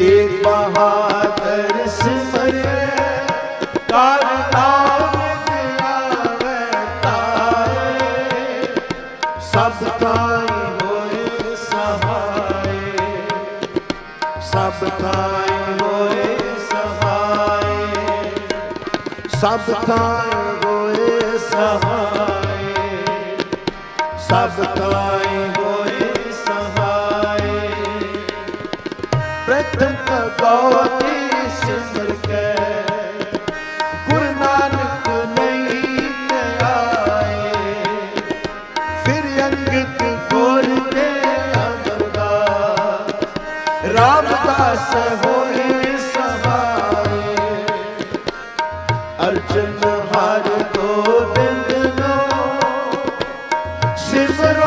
ਤੇਗ ਬਹਾਦਰ ਸਿਮਰਿਆ ਕਰ ਨਾਮ ਆਵੇ ਤਾਰੇ ਸਭ ਥਾਈ ਹੋਏ ਸਹਾਏ ਸਭ ਥਾਈ ਹੋਏ ਸਹਾਏ ਸਭ ਥਾਈ ਹੋਏ ਸਹਾਏ ਸਭ ਥਾਈ ਹੋਏ ਪ੍ਰਥਮ ਪਗੋਤੀ ਸਿਮਰ ਕੈ। ਗੁਰ ਨਾਨਕ ਨਹੀਂ ਤੇ ਆਏ। ਫਿਰ ਅੰਗਤ ਗੁਰ ਤੇ ਅਮਰਦਾਸ। ਰਾਮਦਾਸ ਹੋਏ ਸਹਾਰੇ ਅਰਜਨ ਹਰ ਗੋਬਿੰਦ ਨੋ ਸਿਮਰ